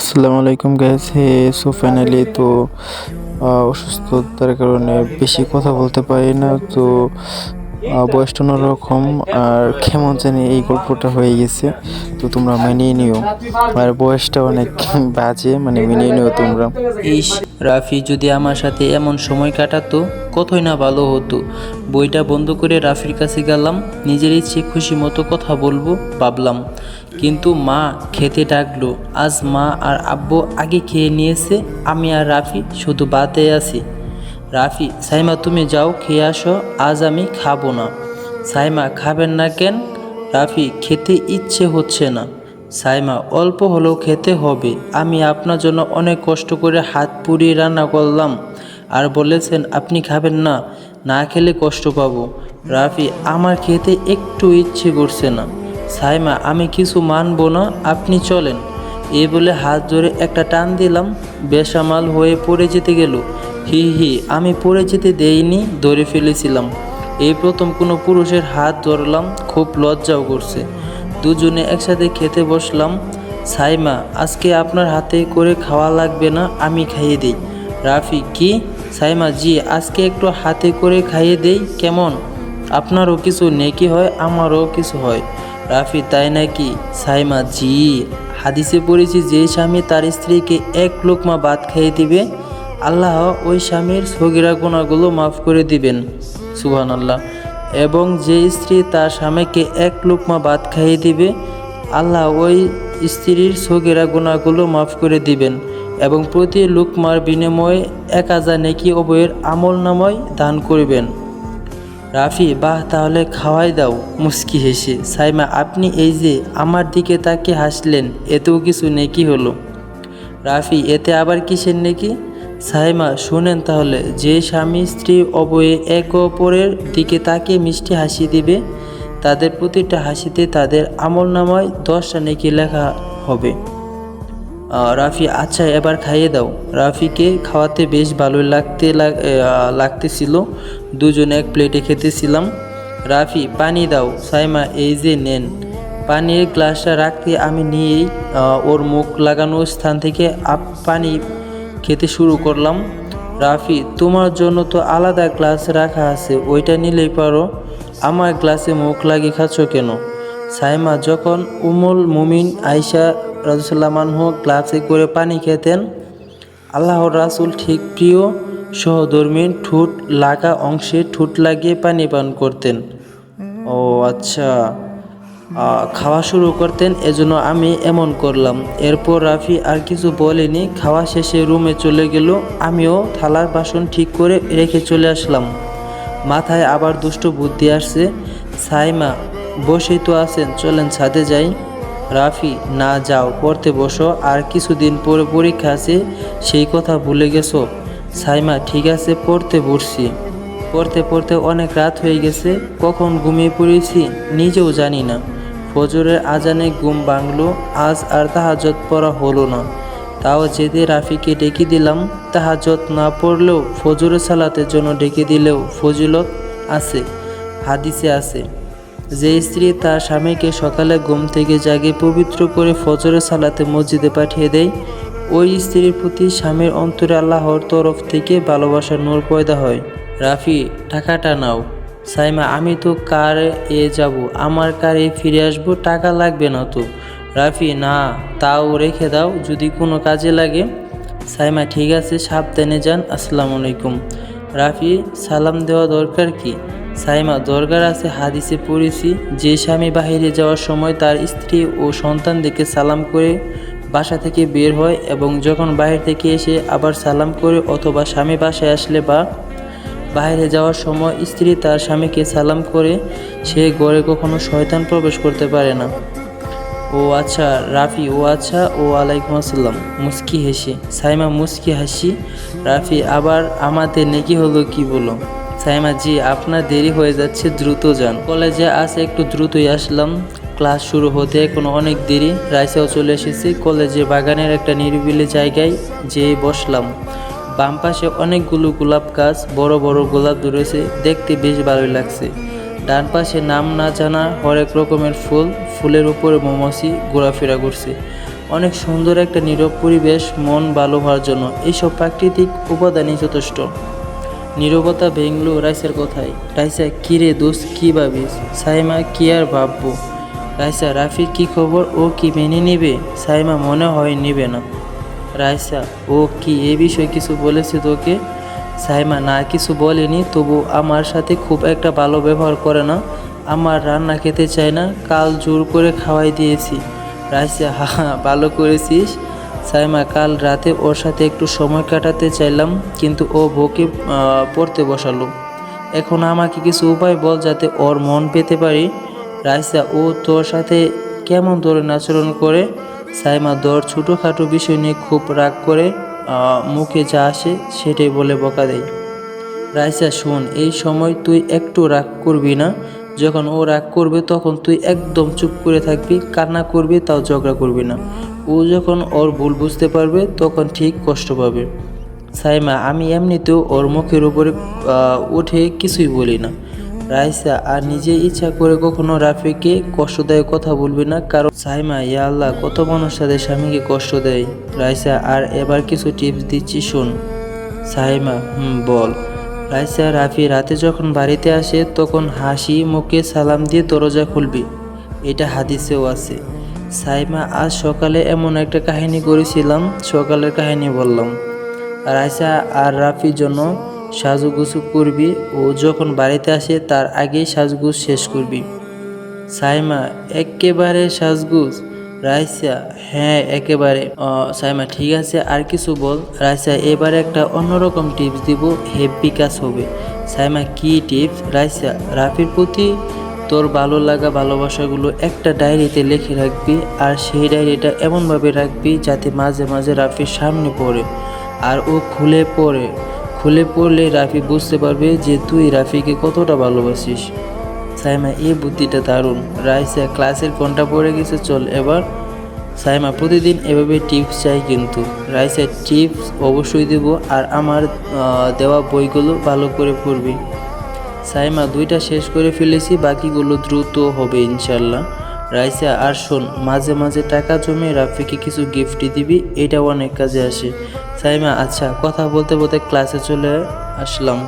আসসালামু আলাইকুম গাইস হে so finally তো অসুস্থতার কারণে বেশি কথা বলতে পারি না, তো বয়সটা অন্যরকম আর কেমন জানি এই গল্পটা হয়ে গেছে, তো তোমরা মানিয়ে নিও। আর বয়সটা অনেক বাজে মানে মানিয়ে নিও তোমরা। ইস, রাফি যদি আমার সাথে এমন সময় কাটাতো, কতই না ভালো হতো। বইটা বন্ধ করে রাফির কাছে গেলাম, নিজের ইচ্ছে খুশি মতো কথা বলব, ভাবলাম। কিন্তু মা খেতে ডাকলো, আজ মা আর আব্বু আগে খেয়ে নিয়েছে, আমি আর রাফি শুধু বাতে আছি। রাফি, সাইমা তুমি যাও, খেয়ে আসো, আজ আমি খাব না। সাইমা, খাবেন না কেন? রাফি, খেতে ইচ্ছে হচ্ছে না। সাইমা, অল্প হলেও খেতে হবে। আমি আপনার জন্য অনেক কষ্ট করে হাত পুড়িয়ে রান্না করলাম। আর বলেছেন আপনি খাবেন না না খেলে কষ্ট পাবো। রাফি, আমার খেতে একটু ইচ্ছে করছে না। সাইমা, আমি কিছু মানব না, আপনি চলেন। এ বলে হাত ধরে একটা টান দিলাম, বেসামাল হয়ে পড়ে যেতে গেল। হি হি, আমি পড়ে যেতে দেইনি, ধরে ফেলেছিলাম। এই প্রথম কোনো পুরুষের হাত ধরলাম, খুব লজ্জাও করছে। দুজনে একসাথে খেতে বসলাম। সাইমা, আজকে আপনার হাতে করে খাওয়া লাগবে না, আমি খাইয়ে দেই। রাফি, কি? সাইমা, জি, আজকে একটু হাতে করে খাইয়ে দেই, কেমন? আপনারও কিছু নেকি হয়, আমারও কিছু হয়। রাফি, তাই নাকি? সাইমা, জি। হাদিসে পড়েছি যে স্বামী তার স্ত্রীকে এক লোকমা ভাত খাইয়ে দিবে, আল্লাহ ওই স্বামীর সগিরা গুণাগুলো মাফ করে দিবেন। সুহান আল্লাহ এবং যে স্ত্রী তার স্বামীকে এক লোকমা ভাত খাইয়ে দিবে, আল্লাহ ওই স্ত্রীর সগিরা গুণাগুলো মাফ করে দিবেন। এবং প্রতি লুকমার বিনিময়ে এক হাজার নেকি অবয়ের আমল নাময় দান করবেন। রাফি, বাহ, তাহলে খাওয়াই দাও। মুস্কি হেসে, সাইমা, আপনি এই যে আমার দিকে তাকে হাসলেন, এতেও কিছু নেকি হলো? রাফি, এতে আবার কিসের নেকি? সাইমা, শুনেন তাহলে, যে স্বামী স্ত্রী অবয়ে এক অপরের দিকে তাকে মিষ্টি হাসি দিবে, তাদের প্রতিটা হাসিতে তাদের আমল নামায় দশটা নেকি লেখা হবে। রাফি আচ্ছা এবার খাইয়ে দাও। রাফিকে খাওয়াতে বেশ ভালোই লাগতে লাগতেছিল। দুজনে এক প্লেটে খেতেছিলাম। রাফি, পানি দাও। সাইমা, এই যে নেন। পানির গ্লাসটা রাখতে আমি নিয়েই ওর মুখ লাগানো স্থান থেকে আপ পানি খেতে শুরু করলাম। রাফি, তোমার জন্য তো আলাদা গ্লাস রাখা আছে, ওইটা নিলেই পারো। আমার গ্লাসে মুখ লাগিয়ে খাচ্ছ কেন? সাইমা যখন উমল মুমিন আয়সা রাজুসাল্লামানহ গ্লাসে করে পানি খেতেন। আল্লাহর রাসুল ঠিক প্রিয় সহধর্মীর ঠোঁট লাগা অংশে ঠোঁট লাগিয়ে পানি পান করতেন। ও আচ্ছা খাওয়া শুরু করতেন, এজন্য আমি এমন করলাম। এরপর রাফি আর কিছু বলেনি, খাওয়া শেষে রুমে চলে গেল, আমিও থালার বাসন ঠিক করে রেখে চলে আসলাম। মাথায় আবার দুষ্ট বুদ্ধি আসছে, সাইমা, বসেই তো আছেন, চলেন ছাদে যাই। রাফি, না যাও, পড়তে বসো, আর কিছুদিন পরে পরীক্ষা আছে, সেই কথা ভুলে গেছো? সাইমা, ঠিক আছে, পড়তে বসছি। পড়তে পড়তে অনেক রাত হয়ে গেছে, কখন ঘুমিয়ে পড়েছি নিজেও জানি না। ফজরের আজানে ঘুম ভাঙলো, আজ আর তাহাজত পড়া হলো না। তাও যেতে রাফিকে ডেকে দিলাম তাহাজত না পড়লেও ফজরের সালাতের জন্য ডেকে দিলেও ফজিলত আছে, হাদিসে আছে। যে স্ত্রী তার স্বামীকে সকালে ঘুম থেকে জাগে পবিত্র করে ফজরে সালাতে মসজিদে পাঠিয়ে দেয়, ওই স্ত্রীর প্রতি স্বামীর অন্তরে আল্লাহর তরফ থেকে ভালোবাসার নূর পয়দা হয়। রাফি, টাকাটা নাও। সাইমা, আমি তো কার এ যাব, আমার কারে ফিরে আসব, টাকা লাগবে না তো। রাফি, না, তাও রেখে দাও, যদি কোনো কাজে লাগে। সাইমা, ঠিক আছে, সাবধানে যান, আসসালামু আলাইকুম। রাফি, সালাম দেওয়া দরকার কি? সাইমা দরকার আছে হাদিসে পড়েছি, যে স্বামী বাহিরে যাওয়ার সময় তার স্ত্রী ও সন্তানদেরকে সালাম করে বাসা থেকে বের হয় এবং যখন বাইরে থেকে এসে আবার সালাম করে অথবা স্বামী বাসায় আসলে বা বাইরে যাওয়ার সময় স্ত্রী তার স্বামীকে সালাম করে, সে ঘরে কখনো শয়তান প্রবেশ করতে পারে না। ও আচ্ছা রাফি, ও আচ্ছা ও আলাইকুম আসসালাম। মুস্কি হেসে, সাইমা মুস্কি হাসি, রাফি, আবার আমাদের নেকি হলো কি বলো? সাইমা জি, আপনার দেরি হয়ে যাচ্ছে, দ্রুত যান। কলেজে আজ একটু দ্রুতই আসলাম। ক্লাস শুরু হতে এখনও অনেক দেরি। রাইসাও চলে এসেছি। কলেজের বাগানের একটা নিরিবিলি জায়গায় যেয়ে বসলাম। বাম পাশে অনেকগুলো গোলাপ গাছ, বড় বড় গোলাপ ধরেছে। দেখতে বেশ ভালোই লাগছে। ডান পাশে নাম না জানা হরেক রকমের ফুল। ফুলের উপরে মৌমাছি ঘোরাফেরা করছে। অনেক সুন্দর একটা নীরব পরিবেশ, মন ভালো হওয়ার জন্য। এইসব প্রাকৃতিক উপাদানই যথেষ্ট। নীরবতা ভেঙলো রাইসার কথায়। রাইসা কী রে দোষ কী ভাবিস? সাইমা কী আর ভাববো? রাইসা রাফির কি খবর? ও কি মেনে নেবে? সাইমা মনে হয় নেবে না। রাইসা ও কি এ বিষয়ে কিছু বলেছে তোকে? সাইমা না কিছু বলেনি তবু আমার সাথে খুব একটা ভালো ব্যবহার করে না। আমার রান্না খেতে চায় না কাল জোর করে খাওয়াই দিয়েছি। রাইসা হা হা, ভালো করেছিস? সাইমা, কাল রাতে ওর সাথে একটু সময় কাটাতে চাইলাম, কিন্তু ও বকে পড়তে বসালো। এখন আমাকে কিছু উপায় বল যাতে ওর মন পেতে পারি। রাইসা, ও তোর সাথে কেমন ধরনের আচরণ করে? সাইমা দর ছোটোখাটো বিষয় নিয়ে খুব রাগ করে মুখে যা আসে সেটাই বলে বকা দেয়। রাইসা, শোন, এই সময় তুই একটু রাগ করবি না। যখন ও রাগ করবে তখন তুই একদম চুপ করে থাকবি, কান্না করবি, তাও ঝগড়া করবি না। ও যখন ওর ভুল বুঝতে পারবে, তখন ঠিক কষ্ট পাবে। সাইমা, আমি এমনিতেও ওর মুখের উপরে উঠে কিছুই বলি না। রাইসা, আর নিজে ইচ্ছা করে কখনো রাফিকে কষ্টদায়ক কথা বলবে না, কারণ সাইমা, ইয়া আল্লাহ, কত মানুষ তাদের স্বামীকে কষ্ট দেয়। রাইসা, আর এবার কিছু টিপস দিচ্ছি, শোন। সাইমা, হুম, বল। রাইসা, রাফি রাতে যখন বাড়িতে আসে, তখন হাসি মুখে সালাম দিয়ে দরজা খুলবি। এটা হাদিসেও আছে। সাইমা, আজ সকালে এমন একটা কাহিনী করেছিলাম, সকালের কাহিনী বললাম। রাইসা আর রাফির জন্য সাজুগুজু করবি ও যখন বাড়িতে আসে তার আগেই সাজগুজ শেষ করবি। সাইমা, একেবারে সাজগুজ? রাইসা হ্যাঁ একেবারে। সাইমা, ঠিক আছে, আর কিছু বল। রাইসা, এবারে একটা অন্যরকম টিপস দিব হেভি কাজ হবে। সাইমা, কি টিপস? রাইসা, রাফির প্রতি তোর ভালো লাগা ভালোবাসাগুলো একটা ডায়েরিতে লিখে রাখবি আর সেই ডায়েরিটা এমনভাবে রাখবি যাতে মাঝে মাঝে রাফির সামনে পড়ে আর ও খুলে পড়ে। খুলে পড়লে রাফি বুঝতে পারবে যে তুই রাফিকে কতটা ভালোবাসিস। সাইমা, এই বুদ্ধিটা দারুণ। রাইসা, ক্লাসের ঘণ্টা পড়ে গেছে, চল এবার। সাইমা, প্রতিদিন এভাবে টিপস চাই কিন্তু। রাইসের টিপস অবশ্যই দেব আর আমার দেওয়া বইগুলো ভালো করে পড়বি। সাইমা দুইটা শেষ করে ফেলেছি, বাকিগুলো দ্রুত হবে ইনশাল্লাহ। রাইসা, আর শোন, মাঝে মাঝে টাকা জমে রাফিকে কিছু গিফট দিবি এটাও অনেক কাজে আসে। সাইমা আচ্ছা কথা বলতে বলতে ক্লাসে চলে আসলাম।